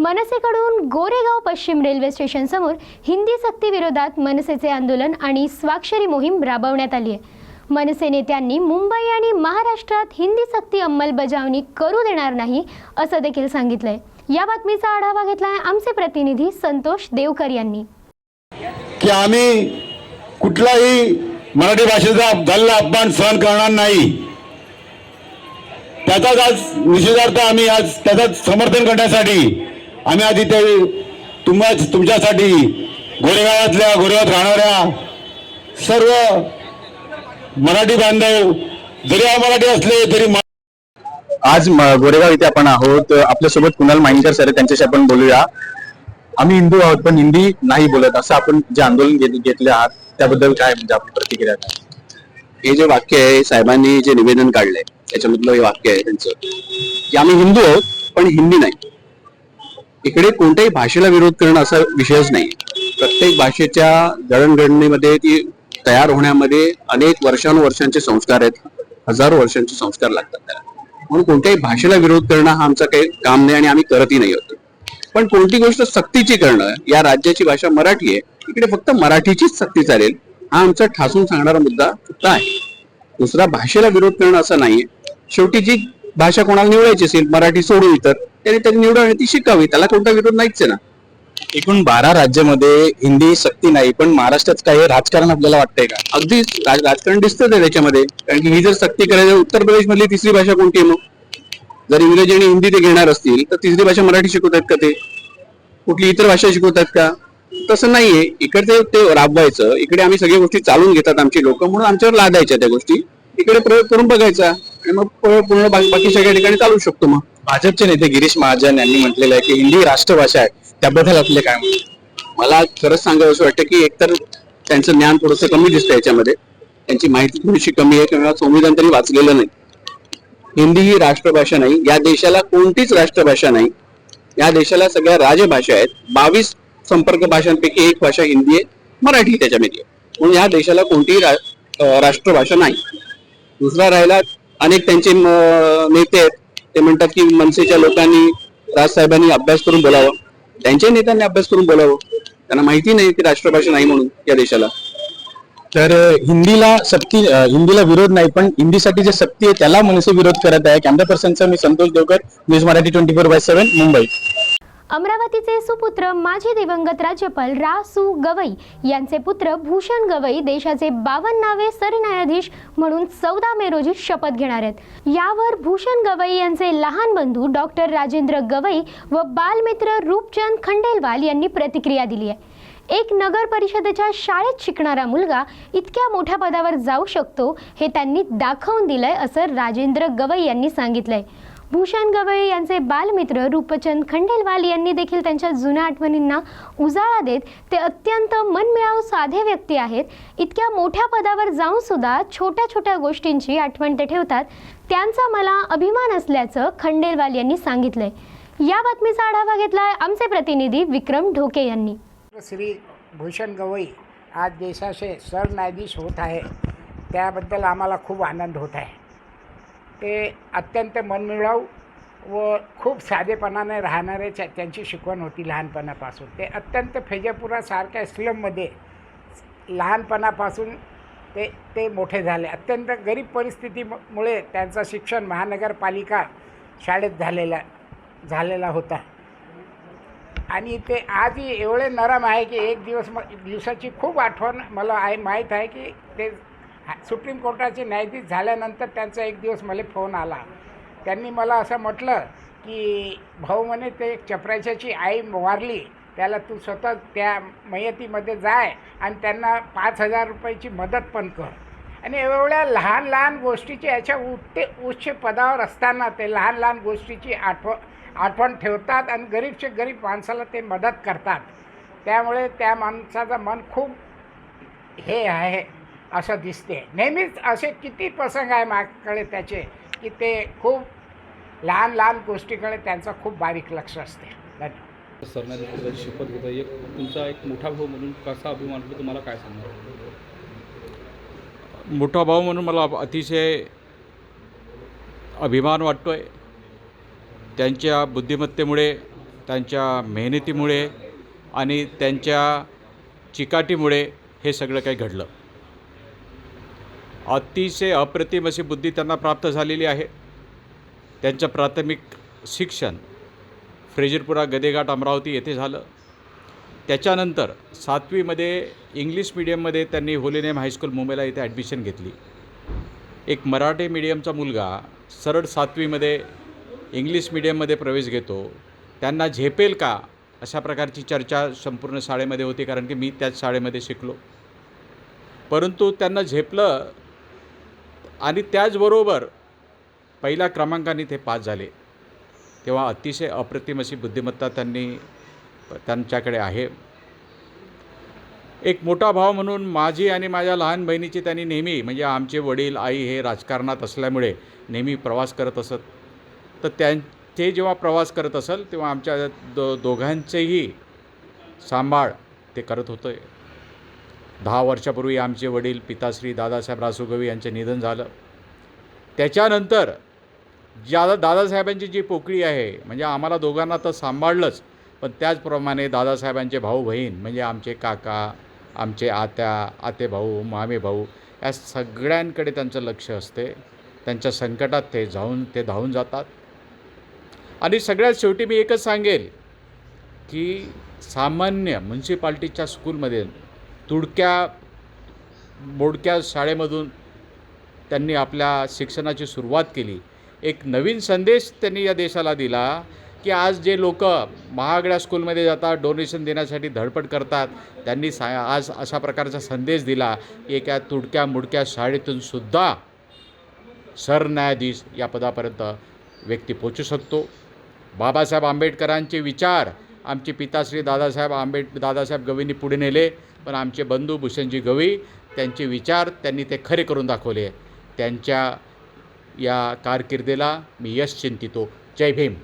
मनसेकडून गोरेगाव पश्चिम railway station समोर हिंदी सक्ती विरोधात मनसेचे आंदोलन आणि स्वाक्षरी मोहीम राबवण्यात आली आहे. मनसे नेत्यांनी मुंबई आणि महाराष्ट्रात हिंदी सक्ती अंमलबजावणी करू देणार नाही असं देखील सांगितलंय. या बातमीचा आढावा घेतलाय आमचे प्रतिनिधी संतोष देवकर यांनी. की आम्ही कुठलाही मराठी भाषेचा झालेला अपमान सहन करणार नाही. त्याचाच आज निषेधार्थ आम्ही आज त्याचं समर्थन करण्यासाठी आम्ही आज इथे तुम्हा तुमच्यासाठी गोरेगावातल्या गोरेगावात राहणाऱ्या सर्व मराठी बांधव जरी अमराठी असले तरी आज गोरेगाव इथे आपण आहोत. आपल्यासोबत कुणाल माइंडकर सर आहेत, त्यांच्याशी आपण बोलूया. आम्ही हिंदू आहोत पण हिंदी नाही बोलत असं आपण जे आंदोलन घेत- घेतले आहात त्याबद्दल काय म्हणजे आपली प्रतिक्रिया हे जे वाक्य आहे साहेबांनी जे निवेदन काढलंय त्याच्यामधलं हे वाक्य आहे त्यांचं. की आम्ही हिंदू आहोत पण हिंदी नाही. इकडे कोणत्याही भाषेला विरोध करणं असा विषयच नाही. प्रत्येक भाषेच्या जडणघडणीमध्ये ती तयार होण्यामध्ये अनेक वर्षानुवर्षांचे संस्कार आहेत. हजारो वर्षांचे संस्कार लागतात त्याला. म्हणून कोणत्याही भाषेला विरोध करणं हा आमचा काही काम नाही आणि आम्ही करतही नाही होतो पण कोणती गोष्ट सक्तीची करणं या राज्याची भाषा मराठी आहे इकडे फक्त मराठीचीच सक्ती चालेल हा आमचा ठासून सांगणारा मुद्दा फक्त आहे. दुसरा भाषेला विरोध करणं असं नाहीये. शेवटी जी भाषा कोणाला निवडायची असेल मराठी सोडून इतर त्याने त्याची निवड आणि ती शिकावी त्याला कोणता विरोध नाहीच आहे ना. एकूण बारा राज्यामध्ये हिंदी सक्ती नाही पण महाराष्ट्रात काही राजकारण आपल्याला वाटतंय का? अगदी राज- राजकारण दिसतं ते त्याच्यामध्ये कारण की ही जर सक्ती करायची उत्तर प्रदेश मधली तिसरी भाषा कोणती आहे मग? जर इंग्रजी आणि हिंदी ते घेणार असतील तर तिसरी भाषा मराठी शिकवतात का ते? कुठली इतर भाषा शिकवतात का? तसं नाहीये. इकडे ते राबवायचं इकडे आम्ही सगळ्या गोष्टी चालून घेतात आमची लोक म्हणून आमच्यावर लादायच्या त्या गोष्टी. इकडे प्रयोग करून बघायचा. आणि मग पूर्ण बाकी सगळ्या ठिकाणी चालू शकतो मग. भाजपचे नेते गिरीश महाजन यांनी म्हटलेलं आहे की हिंदी राष्ट्रभाषा आहे त्याबद्दल आपले काय मत? मला खरंच सांगावं असं वाटतं की एकतर त्यांचं ज्ञान थोडंसं कमी दिसतं याच्यामध्ये. त्यांची माहिती थोडीशी कमी आहे किंवा संविधान तरी वाचलेलं नाही. हिंदी ही राष्ट्रभाषा नाही या देशाला कोणतीच राष्ट्रभाषा नाही. या देशाला सगळ्या राजभाषा आहेत. बावीस संपर्क भाषांपैकी एक भाषा हिंदी आहे मराठी त्याच्यामध्ये म्हणून या देशाला कोणतीही राष्ट्रभाषा नाही. दुसरा राहिला अनेक त्यांचे नेते आहेत. ते म्हणतात की मनसेच्या लोकांनी राजसाहेबांनी अभ्यास करून बोलावं. त्यांच्या नेत्यांनी अभ्यास करून बोलावं. त्यांना माहिती नाही की राष्ट्रभाषा नाही म्हणून या देशाला. तर हिंदीला सक्ती हिंदीला विरोध नाही पण हिंदीसाठी जे सक्ती आहे त्याला मनसे विरोध करत आहे. कॅमेरा पर्सनचा मी Santosh Devkar news Marathi twenty four by seven Mumbai. अमरावतीचे सुपुत्र माजी दिवंगत राज्यपाल रा सु गवई यांचे पुत्र भूषण गवई देशाचे बावन्नावे सरन्यायाधीश म्हणून चौदा मे रोजी शपथ घेणार आहेत. यावर भूषण गवई यांचे लहान बंधू डॉक्टर राजेंद्र गवई व बालमित्र रूपचंद खंडेलवाल यांनी प्रतिक्रिया दिली आहे. एक नगर परिषदेच्या शाळेत शिकणारा मुलगा इतक्या मोठ्या पदावर जाऊ शकतो हे त्यांनी दाखवून दिलंय असं राजेंद्र गवई यांनी सांगितलंय. भूषण गवई यांचे बालमित्र रूपचंद खंडेलवाल यांनी देखील त्यांच्या जुन्या आठवणींना उजाळा देत ते अत्यंत मनमिळाऊ साधे व्यक्ती आहेत. इतक्या मोठ्या पदावर जाऊन सुद्धा छोट्या छोट्या गोष्टींची आठवण ते ठेवतात. त्यांचा मला अभिमान असल्याचं खंडेलवाल यांनी सांगितलंय. या बातमीचा आढावा घेतलाय आमचे प्रतिनिधी विक्रम ढोके यांनी. श्री भूषण गवई आज देशाचे सरन्यायाधीश होत आहे. त्याबद्दल आम्हाला खूप आनंद होत आहे. ते अत्यंत मनमिळाऊ व खूप साधेपणाने राहणारे त्यांची शिकवण होती लहानपणापासून. ते अत्यंत फेजापुरासारख्या स्लममध्ये लहानपणापासून ते ते मोठे झाले. अत्यंत गरीब परिस्थितीमुळे त्यांचं शिक्षण महानगरपालिका शाळेत झालेला झालेला होता. आणि ते आजही एवढे नरम आहे की एक दिवस म दिवसाची खूप आठवण मला आहे माहीत आहे की ते सुप्रीम कोर्टाचे न्यायाधीश झाल्यानंतर त्यांचा एक दिवस मला फोन आला. त्यांनी मला असं म्हटलं की भाऊ म्हणे ते चपराशाची आई वारली. त्याला तू स्वतः त्या मयतीमध्ये जाय आणि त्यांना पाच हजार रुपयाची मदत पण कर. आणि एवढ्या लहान लहान गोष्टीची याच्या उच्च उच्च पदावर असताना ते लहान लहान गोष्टीची आठवण आठवण ठेवतात आणि गरीबचे गरीब माणसाला ते मदत करतात. त्यामुळे त्या माणसाचं मन खूप हे आहे. असं दिसते. नेहमीच असे किती प्रसंग आहे माझ्याकडे त्याचे की ते खूप लहान लहान गोष्टीकडे त्यांचं खूप बारीक लक्ष असते. धन्यवाद. सरन्यायाधीशाची शपथ घेता एक तुमचा एक मोठा भाऊ म्हणून कसा अभिमान तुम्हाला काय सांगा मोठा भाऊ म्हणून मला अतिशय अभिमान वाटतो आहे त्यांच्या बुद्धिमत्तेमुळे त्यांच्या मेहनतीमुळे आणि त्यांच्या चिकाटीमुळे हे सगळं काही घडलं. अतिशय अप्रतिम अशी बुद्धी त्यांना प्राप्त झालेली आहे. त्यांचं प्राथमिक शिक्षण फ्रेजरपुरा गदेघाट अमरावती येथे झालं. त्याच्यानंतर सातवीमध्ये इंग्लिश मिडियममध्ये त्यांनी होलीनेम हायस्कूल मुंबईला इथे ॲडमिशन घेतली. एक मराठी मीडियमचा मुलगा सरळ सातवीमध्ये इंग्लिश मिडियममध्ये प्रवेश घेतो. त्यांना झेपेल का अशा प्रकारची चर्चा संपूर्ण शाळेमध्ये होती कारण की मी त्याच शाळेमध्ये शिकलो. परंतु त्यांना झेपलं आणि त्याचबरोबर पहिल्या क्रमांकाने ते पास झाले. तेव्हा अतिशय अप्रतिम अशी बुद्धिमत्ता त्यांनी त्यांच्याकडे आहे. एक मोठा भाव म्हणून माझी आणि माझ्या लहान बहिणीची त्यांनी नेहमी म्हणजे आमचे वडील आई हे राजकारणात असल्यामुळे नेहमी प्रवास करत असत. तर त्यां ते जेव्हा प्रवास करत असेल तेव्हा आमच्या दो दोघांचेही सांभाळ ते करत होतं. दहा वर्षापूर्वी आमचे वडील पिताश्री दादासाहेब रासूगवी यांचे निधन झालं. त्याच्यानंतर ज्या दादासाहेबांची जी पोकळी आहे म्हणजे आम्हाला दोघांना तर सांभाळलंच पण त्याचप्रमाणे दादासाहेबांचे भाऊ बहीण म्हणजे आमचे काका आमचे आत्या आते भाऊ मामे भाऊ या सगळ्यांकडे त्यांचं लक्ष असते. त्यांच्या संकटात ते जाऊन ते धावून जातात. आणि सगळ्यात शेवटी मी एकच सांगेल की सामान्य म्युन्सिपाल्टीच्या स्कूलमध्ये तुडक्या मोडक्या शाळेमधून त्यांनी आपल्या शिक्षणाची सुरुवात केली. एक नवीन संदेश त्यांनी या देशाला दिला की आज जे लोक महागड्या स्कूलमध्ये जातात डोनेशन देण्यासाठी धडपड करतात त्यांनी सा आज अशा प्रकारचा संदेश दिला की एका तुडक्या मुडक्या शाळेतून सुद्धा सरन्यायाधीश या पदापर्यंत व्यक्ती पोचू शकतो. बाबासाहेब आंबेडकरांचे विचार आमचे पिताश्री दादासाहेब आंबेड दादासाहेब गवींनी पुढे नेले. पण आमचे बंधू भूषणजी गवई त्यांचे विचार त्यांनी ते खरे करून दाखवले. त्यांच्या या कारकिर्दीला मी यश चिंतितो. जय भीम.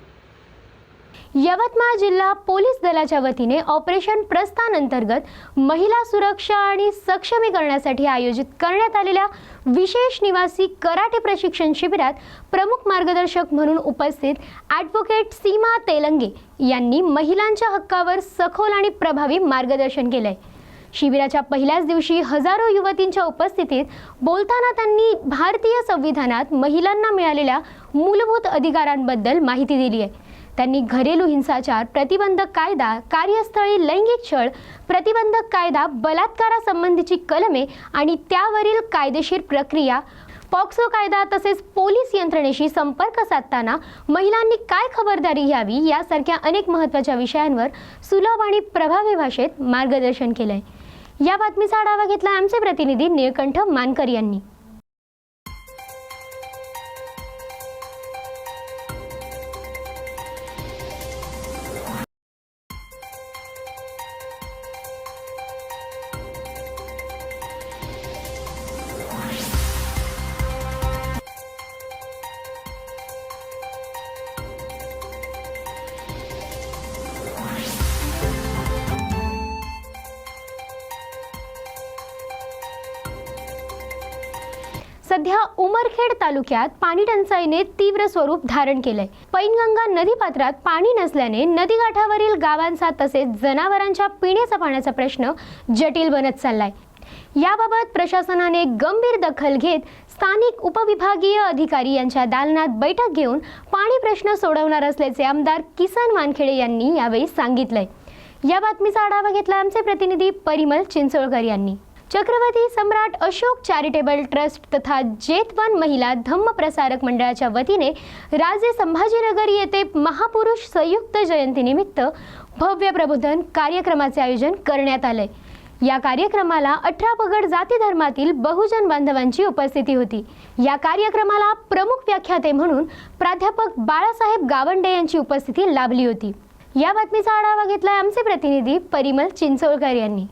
यवतमाळ जिल्हा पोलीस दलाच्या वतीने ऑपरेशन प्रस्थान अंतर्गत महिला सुरक्षा आणि सक्षमीकरणासाठी आयोजित करण्यात आलेल्या विशेष निवासी कराटे प्रशिक्षण शिबिरात प्रमुख मार्गदर्शक म्हणून उपस्थित ॲडव्होकेट सीमा तेलंगे यांनी महिलांच्या हक्कावर सखोल आणि प्रभावी मार्गदर्शन केलं आहे शिबिराच्या पहिल्याच दिवशी हजारो युवतींच्या उपस्थितीत बोलताना त्यांनी भारतीय संविधानात महिलांना मिळालेल्या मूलभूत अधिकारांबद्दल माहिती दिली आहे. त्यांनी घरेलू हिंसाचार प्रतिबंधक कायदा कार्यस्थळी लैंगिक छळ प्रतिबंधक कायदा बलात्कारासंबंधीची कलमे आणि त्यावरील कायदेशीर प्रक्रिया पॉक्सो कायदा तसेच पोलीस यंत्रणेशी संपर्क साधताना महिलांनी काय खबरदारी घ्यावी यासारख्या अनेक महत्त्वाच्या विषयांवर सुलभ आणि प्रभावी भाषेत मार्गदर्शन केलं आहे या बातमीचा आढावा घेतला आमचे प्रतिनिधी निळकंठ मानकर यांनी. तालुक्यात पाणी टंचाईने तीव्र स्वरूप धारण केलंय. पैनगंगा नदीपात्रात पाणी नसल्याने नदीकाठावरील गावांचा तसेच जनावरांच्या पिण्याचा पाण्याचा प्रश्न जटिल बनत चाललाय. याबाबत प्रशासनाने गंभीर दखल घेत स्थानिक उपविभागीय अधिकारी यांच्या दालनात बैठक घेऊन पाणी प्रश्न सोडवणार असल्याचे आमदार किसन वानखेडे यांनी यावेळी सांगितलंय. या बातमीचा आढावा घेतला आमचे प्रतिनिधी परिमल चिंचोळकर यांनी. चक्रवर्ती सम्राट अशोक चॅरिटेबल ट्रस्ट तथा जेतवन महिला धम्म प्रसारक मंडळाच्या वतीने राजे संभाजीनगर येथे महापुरुष संयुक्त जयंतीनिमित्त भव्य प्रबोधन कार्यक्रमाचे आयोजन करण्यात आले. या कार्यक्रमाला अठरा पगड जाती धर्मातील बहुजन बांधवांची उपस्थिती होती. या कार्यक्रमाला प्रमुख व्याख्याते म्हणून प्राध्यापक बाळासाहेब गावंडे यांची उपस्थिती लाभली होती. या बातमीचा आढावा घेतला आमचे प्रतिनिधी परिमल चिंचोळकर यांनी.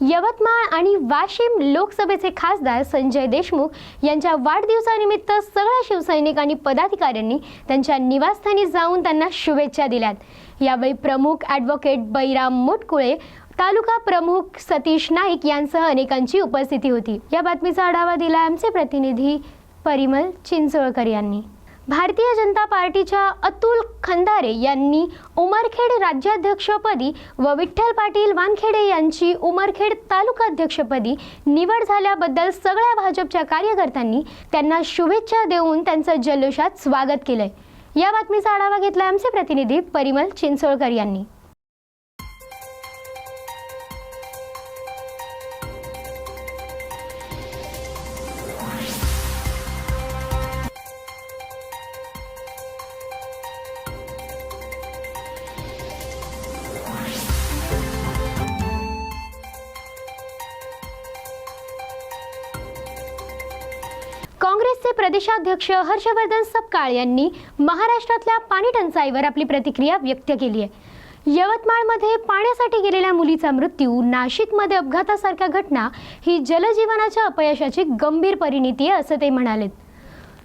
यवतमाळ आणि वाशिम लोकसभेचे खासदार संजय देशमुख यांच्या वाढदिवसानिमित्त सगळ्या शिवसैनिक आणि पदाधिकाऱ्यांनी त्यांच्या निवासस्थानी जाऊन त्यांना शुभेच्छा दिल्यात. यावेळी प्रमुख ॲडव्होकेट बैराम मुटकुळे तालुका प्रमुख सतीश नाईक यांसह अनेकांची उपस्थिती होती. या बातमीचा आढावा दिला आमचे प्रतिनिधी परिमल चिंचोळकर यांनी. भारतीय जनता पार्टीच्या अतुल खंदारे यांनी उमरखेड राज्याध्यक्षपदी व विठ्ठल पाटील वानखेडे यांची उमरखेड तालुकाध्यक्षपदी निवड झाल्याबद्दल सगळ्या भाजपच्या कार्यकर्त्यांनी त्यांना शुभेच्छा देऊन त्यांचं जल्लोषात स्वागत केलंय. या बातमीचा आढावा घेतला आमचे प्रतिनिधी परिमल चिंचोळकर यांनी. प्रदेशाध्यक्ष हर्षवर्धन सपकाळ यांनी महाराष्ट्रातल्या पाणी टंचाईवर आपली प्रतिक्रिया व्यक्त केली आहे. यवतमाळमध्ये पाण्यासाठी गेलेल्या मुलीचा मृत्यू नाशिकमध्ये अपघातासारख्या घटना ही जलजीवनाच्या अपयशाची गंभीर परिणिती आहे असं ते म्हणालेत.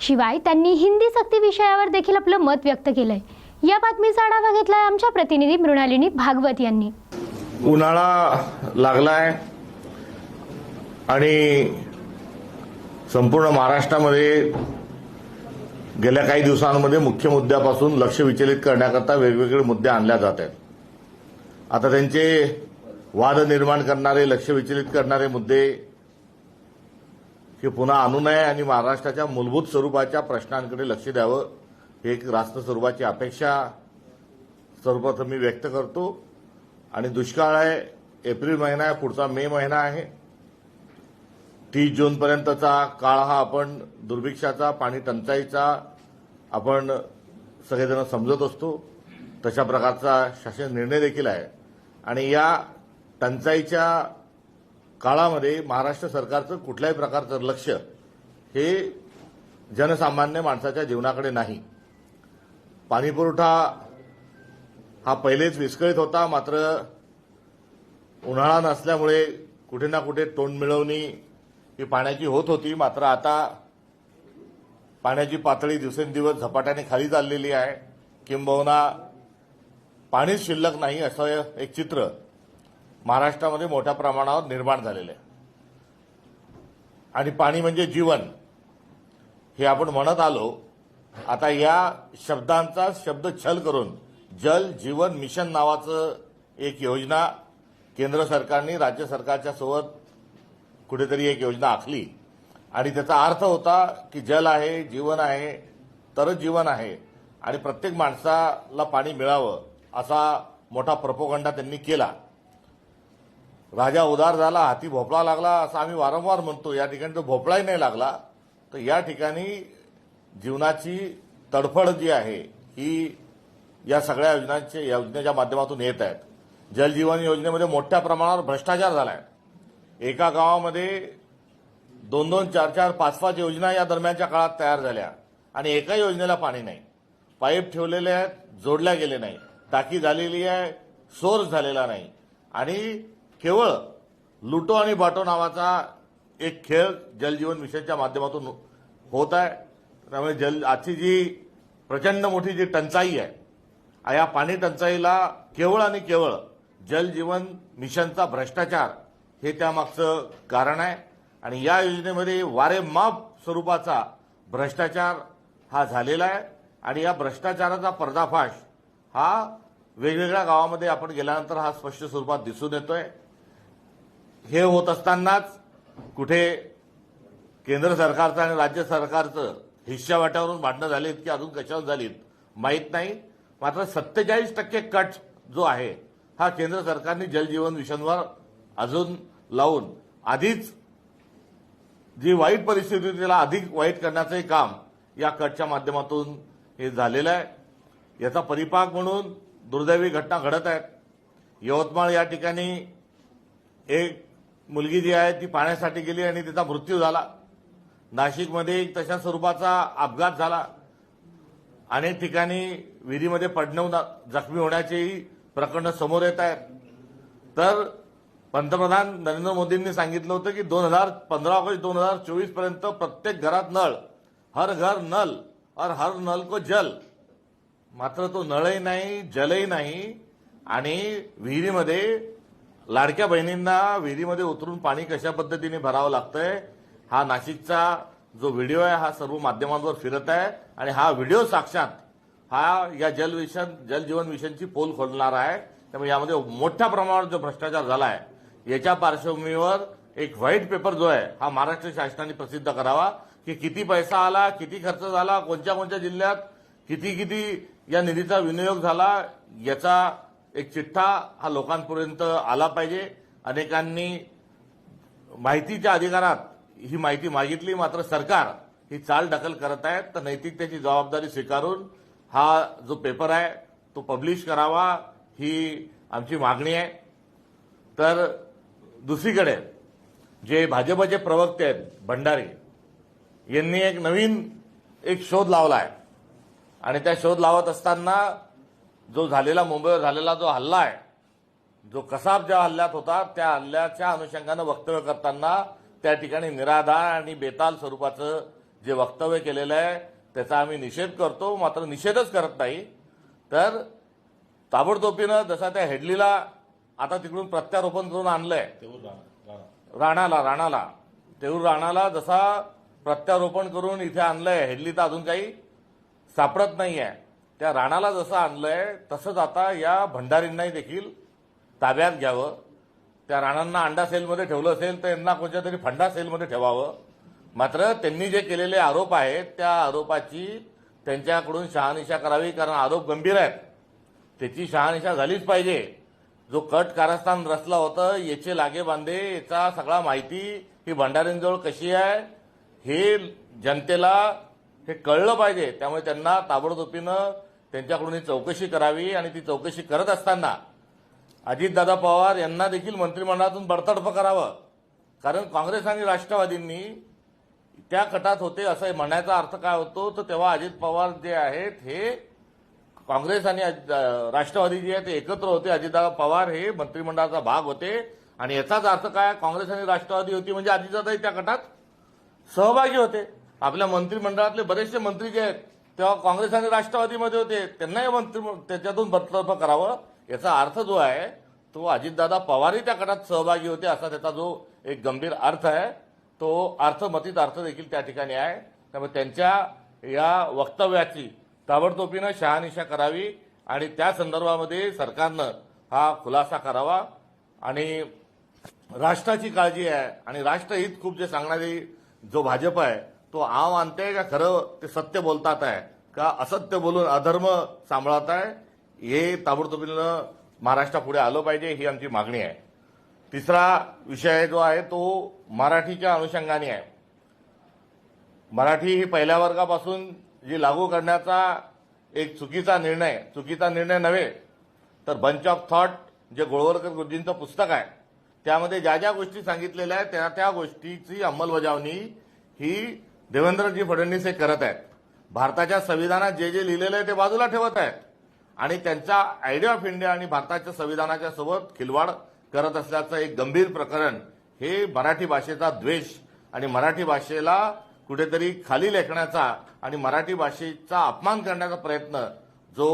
शिवाय त्यांनी हिंदी सक्ती विषयावर देखील आपलं मत व्यक्त केलंय. या बातमीचा आढावा घेतलाय आमच्या प्रतिनिधी मृणालिनी भागवत यांनी. उन्हाळा लागलाय आणि संपूर्ण महाराष्ट्रामध्ये गेल्या काही दिवसांमध्ये मुख्य मुद्द्यापासून लक्ष विचलित करण्याकरता वेगवेगळे मुद्दे आणल्या जात आहेत. आता त्यांचे वाद निर्माण करणारे लक्ष विचलित करणारे मुद्दे हे पुन्हा आणू नये आणि महाराष्ट्राच्या मूलभूत स्वरूपाच्या प्रश्नांकडे लक्ष द्यावं ही एक रास्त स्वरूपाची अपेक्षा सर्वप्रथम मी व्यक्त करतो. आणि दुष्काळ आहे एप्रिल महिना आहे पुढचा मे महिना आहे. तीस जूनपर्यंतचा काळ हा आपण दुर्भिक्षाचा पाणी टंचाईचा आपण सगळेजण समजत असतो तशा प्रकारचा शासन निर्णय देखील आहे. आणि या टंचाईच्या काळामध्ये महाराष्ट्र सरकारचं कुठल्याही प्रकारचं लक्ष हे जनसामान्य माणसाच्या जीवनाकडे नाही. पाणीपुरवठा हा पहिलेच विस्कळीत होता मात्र उन्हाळा नसल्यामुळे कुठे ना कुठे तोंड मिळवणी ही पाण्याची होत होती. मात्र आता पाण्याची पातळी दिवसेंदिवस झपाट्याने खाली चाललेली आहे. किंबहुना पाणीच शिल्लक नाही असं एक चित्र महाराष्ट्रामध्ये मोठ्या प्रमाणावर निर्माण झालेलं आहे. आणि पाणी म्हणजे जीवन हे आपण म्हणत आलो. आता या शब्दांचा शब्द छल करून जल जीवन मिशन नावाचं एक योजना केंद्र सरकारने राज्य सरकारच्या सोबत कुठेतरी एक योजना आखली. आणि त्याचा अर्थ होता की जल आहे जीवन आहे तरच जीवन आहे. आणि प्रत्येक माणसाला पाणी मिळावं असा मोठा प्रपोगंडा त्यांनी केला. राजा उदार झाला हाती भोपळा लागला असं आम्ही वारंवार म्हणतो. या ठिकाणी तो भोपळाही नाही लागला. तर या ठिकाणी जीवनाची तडफड जी आहे ही या सगळ्या योजनांच्या योजनेच्या माध्यमातून येत आहेत. जलजीवन योजनेमध्ये मोठ्या प्रमाणावर भ्रष्टाचार झाला आहे एका गावामध्ये दोन दोन चार चार पाच पाच योजना या दरम्यानच्या काळात तयार झाल्या. आणि एका योजनेला पाणी नाही. पाईप ठेवलेले आहेत जोडल्या गेले नाही. टाकी झालेली आहे सोर्स झालेला नाही. आणि केवळ लुटो आणि बाटो नावाचा एक खेळ जलजीवन मिशनच्या माध्यमातून होत आहे. त्यामुळे जल आजची जी प्रचंड मोठी जी टंचाई आहे या पाणी टंचाईला केवळ आणि केवळ जलजीवन मिशनचा भ्रष्टाचार हे त्यामागचं कारण आहे. आणि या योजनेमध्ये वारेमाप स्वरूपाचा भ्रष्टाचार हा झालेला आहे. आणि या भ्रष्टाचाराचा पर्दाफाश हा वेगवेगळ्या गावामध्ये आपण गेल्यानंतर हा स्पष्ट स्वरूपात दिसून येतोय. हे होत असतानाच कुठे केंद्र सरकारचं आणि राज्य सरकारचं हिश्श्या वाट्यावरून भांडणं झालीत की अजून कशावर झालीत माहीत नाही. मात्र सत्तेचाळीस टक्के कट जो आहे हा केंद्र सरकारने जलजीवन मिशनवर अजून लावून आधीच जी वाईट परिस्थिती होती त्याला अधिक वाईट करण्याचंही काम या कटच्या माध्यमातून हे झालेलं आहे. याचा परिपाक म्हणून दुर्दैवी घटना घडत आहेत. यवतमाळ या ठिकाणी एक मुलगी जी आहे ती पाण्यासाठी गेली आणि तिचा मृत्यू झाला. नाशिकमध्ये एक तशा स्वरूपाचा अपघात झाला. अनेक ठिकाणी विहिरीमध्ये पडणं जखमी होण्याचेही प्रकरणं समोर येत आहेत. तर पंतप्रधान नरेंद्र मोदींनी सांगितलं होतं की दोन हजार पंधरा ऑगस्ट दोन हजार चोवीसपर्यंत प्रत्येक घरात नळ. हर घर नल और हर नल को जल. मात्र तो नळही नाही जलही नाही. आणि विहिरीमध्ये लाडक्या बहिणींना विहिरीमध्ये उतरून पाणी कशा पद्धतीने भरावं लागतंय हा नाशिकचा जो व्हिडिओ आहे हा सर्व माध्यमांवर फिरत आहे. आणि हा व्हिडिओ साक्षात हा या जल मिशन जल जीवन मिशनची पोल खोलणार आहे. त्यामुळे यामध्ये मोठ्या प्रमाणावर जो भ्रष्टाचार झाला आहे याच्या पार्श्वभूमीवर एक व्हाईट पेपर जो आहे हा महाराष्ट्र शासनाने प्रसिद्ध करावा की किती पैसा आला किती खर्च झाला कोणत्या कोणत्या जिल्ह्यात किती किती या निधीचा विनियोग झाला याचा एक चिठ्ठा हा लोकांपर्यंत आला पाहिजे. अनेकांनी माहितीच्या अधिकारात ही माहिती मागितली मात्र सरकार ही चाल दखल करत आहे तर नैतिकतेची जबाबदारी स्वीकारून हा जो पेपर आहे तो पब्लिश करावा ही आमची मागणी आहे. तर दुसरीकडे जे भाजपचे प्रवक्ते आहेत भंडारी यांनी एक नवीन एक शोध लावला आहे आणि त्या शोध लावत असताना जो झालेला मुंबईवर झालेला जो हल्ला आहे जो कसाब ज्या हल्ल्यात होता त्या हल्ल्याच्या अनुषंगानं वक्तव्य करताना त्या ठिकाणी निराधार आणि बेताल स्वरूपाचं जे वक्तव्य केलेलं आहे त्याचा आम्ही निषेध करतो मात्र निषेधच करत नाही. तर ताबडतोबीनं जसा त्या हेडलीला आता तिकडून प्रत्यारोपण करून आणलंय. राणाला राणाला. तेऊर राणाला जसा प्रत्यारोपण करून इथे आणलंय हेडली तर अजून काही सापडत नाहीये. त्या राणाला जसं आणलंय तसंच आता या भंडारींनाही देखील ताब्यात घ्यावं. त्या राणांना अंडा सेलमध्ये ठेवलं असेल तर यांना कोणत्या तरी फंडा सेलमध्ये ठेवावं. मात्र त्यांनी जे केलेले आरोप आहेत त्या आरोपाची त्यांच्याकडून शहानिशा करावी कारण आरोप गंभीर आहेत. त्याची शहानिशा झालीच पाहिजे. जो कट कारस्थान रचला होता याचे लागे बांधे याचा सगळा माहिती ही भंडारींजवळ कशी आहे हे जनतेला हे कळलं पाहिजे. त्यामुळे त्यांना ताबडतोबीनं त्यांच्याकडून ही चौकशी करावी आणि ती चौकशी करत असताना अजितदादा पवार यांना देखील मंत्रिमंडळातून बडतडप करावं. कारण काँग्रेस आणि राष्ट्रवादींनी त्या कटात होते असं म्हणण्याचा अर्थ काय होतो तर तेव्हा अजित पवार जे आहेत हे काँग्रेस आणि राष्ट्रवादी जे आहे ते एकत्र होते. अजितदादा पवार हे मंत्रिमंडळाचा भाग होते. आणि याचाच अर्थ काय? काँग्रेस आणि राष्ट्रवादी होती म्हणजे अजितदादाही त्या गटात सहभागी होते. आपल्या मंत्रिमंडळातले बरेचसे मंत्री जे आहेत तेव्हा काँग्रेस आणि राष्ट्रवादीमध्ये होते. त्यांनाही मंत्री त्याच्यातून बडतर्फ करावं याचा अर्थ जो आहे तो अजितदादा पवारही त्या गटात सहभागी होते असा त्याचा जो एक गंभीर अर्थ आहे. तो अर्थमतीत अर्थ देखील त्या ठिकाणी आहे. त्यामुळे त्यांच्या या वक्तव्याची ताबडतोबीनं शहानिशा करावी आणि त्या संदर्भामध्ये सरकारनं हा खुलासा करावा. आणि राष्ट्राची काळजी आहे आणि राष्ट्रहित खूप जे सांगणारी जो भाजप आहे तो आव आणते का खरं ते सत्य बोलतात आहे? का असत्य बोलून अधर्म सांभाळत आहे? हे ताबडतोबीनं महाराष्ट्रापुढे आलं पाहिजे ही आमची मागणी आहे. तिसरा विषय जो आहे तो मराठीच्या अनुषंगाने आहे. मराठी ही पहिल्या वर्गापासून जी लागू करण्याचा एक चुकीचा निर्णय चुकीचा निर्णय नव्हे तर बंच ऑफ थॉट जे गोळवलकर गुरुजींचं पुस्तक आहे त्यामध्ये ज्या ज्या गोष्टी सांगितलेल्या आहेत त्या त्या गोष्टीची अंमलबजावणी ही देवेंद्रजी फडणवीस हे करत आहेत. भारताच्या संविधानात जे जे लिहिलेलं आहे ते बाजूला ठेवत आहेत. आणि त्यांचा आयडिया ऑफ इंडिया आणि भारताच्या संविधानाच्या सोबत खिलवाड करत असल्याचं एक गंभीर प्रकरण हे मराठी भाषेचा द्वेष आणि मराठी भाषेला कुठेतरी खाली लेखण्याचा आणि मराठी भाषेचा अपमान करण्याचा प्रयत्न जो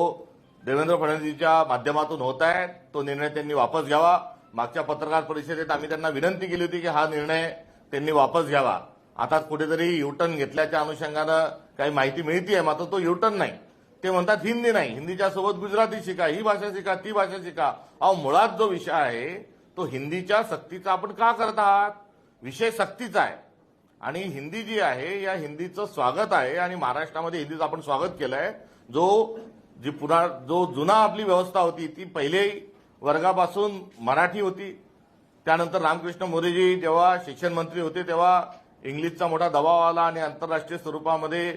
देवेंद्र फडणवीसच्या माध्यमातून होत आहे तो निर्णय त्यांनी वापस घ्यावा. मागच्या पत्रकार परिषदेत आम्ही त्यांना विनंती केली होती की हा निर्णय त्यांनी वापस घ्यावा. आता कुठेतरी युटर्न घेतल्याच्या अनुषंगानं काही माहिती मिळतीये मात्र तो युटर्न नाही. ते म्हणतात हिंदी नाही. हिंदीच्या सोबत गुजराती शिका ही भाषा शिका ती भाषा शिका. अहो मुळात जो विषय आहे तो हिंदीच्या सक्तीचा आपण का करत आहात? विषय सक्तीचा आहे. आणि हिंदी जी आहे या हिंदीचं स्वागत आहे आणि महाराष्ट्रामध्ये हिंदीचं आपण स्वागत केलंय. जो जी पुन्हा जो जुना आपली व्यवस्था होती ती पहिले वर्गापासून मराठी होती. त्यानंतर रामकृष्ण मोरेजी जेव्हा शिक्षण मंत्री होते तेव्हा इंग्लिशचा मोठा दबाव आला आणि आंतरराष्ट्रीय स्वरूपामध्ये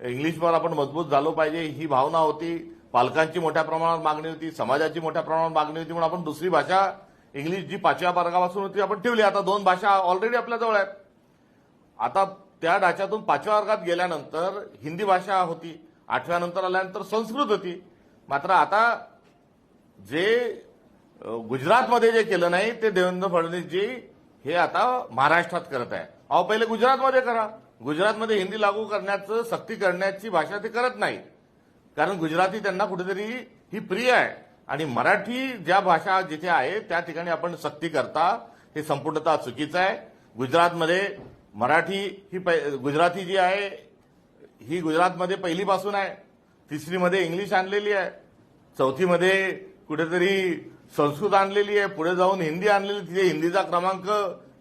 इंग्लिशवर आपण मजबूत झालो पाहिजे ही भावना होती. पालकांची मोठ्या प्रमाणात मागणी होती समाजाची मोठ्या प्रमाणात मागणी होती म्हणून आपण दुसरी भाषा इंग्लिश जी पाचव्या वर्गापासून होती आपण ठेवली. आता दोन भाषा ऑलरेडी आपल्याजवळ आहेत. आता त्या ढाच्यातून पाचव्या वर्गात गेल्यानंतर हिंदी भाषा होती आठव्यानंतर आल्यानंतर संस्कृत होती. मात्र आता जे गुजरातमध्ये जे केलं नाही ते देवेंद्र फडणवीसजी हे आता महाराष्ट्रात करत आहे. अहो पहिले गुजरातमध्ये करा. गुजरातमध्ये हिंदी लागू करण्याचं सक्ती करण्याची भाषा ते करत नाही कारण गुजराती त्यांना कुठेतरी ही प्रिय आहे. आणि मराठी ज्या भाषा जिथे आहे त्या ठिकाणी आपण सक्ती करता हे संपूर्णतः चुकीचं आहे. गुजरातमध्ये मराठी ही पै- गुजराती जी आहे ही गुजरातमध्ये पहिलीपासून आहे. तिसरीमध्ये इंग्लिश आणलेली आहे. चौथीमध्ये कुठेतरी संस्कृत आणलेली आहे. पुढे जाऊन हिंदी आणलेली तिथे हिंदीचा क्रमांक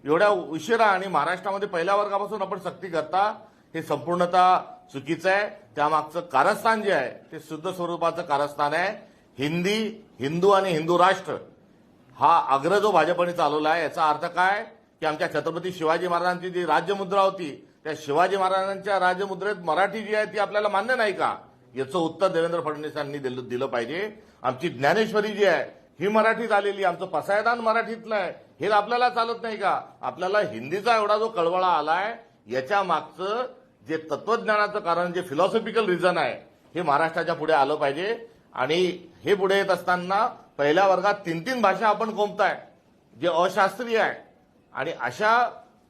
एवढ्या उशिरा आणि महाराष्ट्रामध्ये पहिल्या वर्गापासून आपण सक्ती करता हे संपूर्णतः चुकीचं आहे. त्यामागचं कारस्थान जे आहे ते शुद्ध स्वरूपाचं कारस्थान आहे. हिंदी हिंदू आणि हिंदू राष्ट्र हा आग्रह जो भाजपने चालवला आहे याचा अर्थ काय? की आमच्या छत्रपती शिवाजी महाराजांची जी राज्यमुद्रा होती त्या शिवाजी महाराजांच्या राज्यमुद्रेत मराठी जी आहे ती आपल्याला मान्य नाही का? याचं उत्तर देवेंद्र फडणवीसांनी दिलं दिलं पाहिजे. आमची ज्ञानेश्वरी जी आहे ही मराठीत आलेली आमचं पसायदान मराठीतलं आहे. हे आपल्याला चालत नाही का? आपल्याला हिंदीचा एवढा जो कळवळा आलाय याच्या मागचं जे तत्वज्ञानाचं कारण जे फिलॉसॉफिकल रिझन आहे हे महाराष्ट्राच्या पुढे आलं पाहिजे. आणि हे पुढे येत असताना पहिल्या वर्गात तीन तीन भाषा आपण कोणताय जे अशास्त्रीय आहे आणि अशा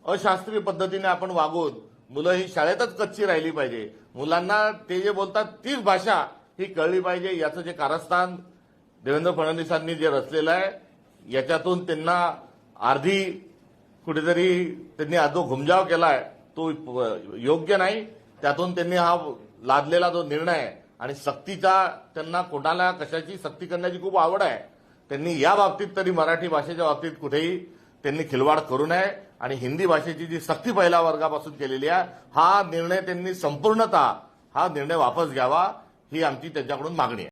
अशास्त्रीय पद्धतीने आपण वागून मुलं ही शाळेतच कच्ची राहिली पाहिजे. मुलांना ते जे बोलतात तीच भाषा ही कळली पाहिजे. याचं जे कारस्थान देवेंद्र फडणवीसांनी जे रचलेलं आहे याच्यातून त्यांना अर्धी कुठेतरी त्यांनी जो घुमजाव केलाय. तो योग्य नाही. त्यातून त्यांनी हा लादलेला जो निर्णय आहे आणि सक्तीचा त्यांना कोणाला कशाची सक्ती करण्याची खूप आवड आहे त्यांनी या बाबतीत तरी मराठी भाषेच्या बाबतीत कुठेही त्यांनी खिलवाड करू नये आणि हिंदी भाषेची जी सक्ती पहिल्या वर्गापासून केलेली आहे हा निर्णय त्यांनी संपूर्णतः हा निर्णय वापस घ्यावा ही आमची त्यांच्याकडून मागणी आहे.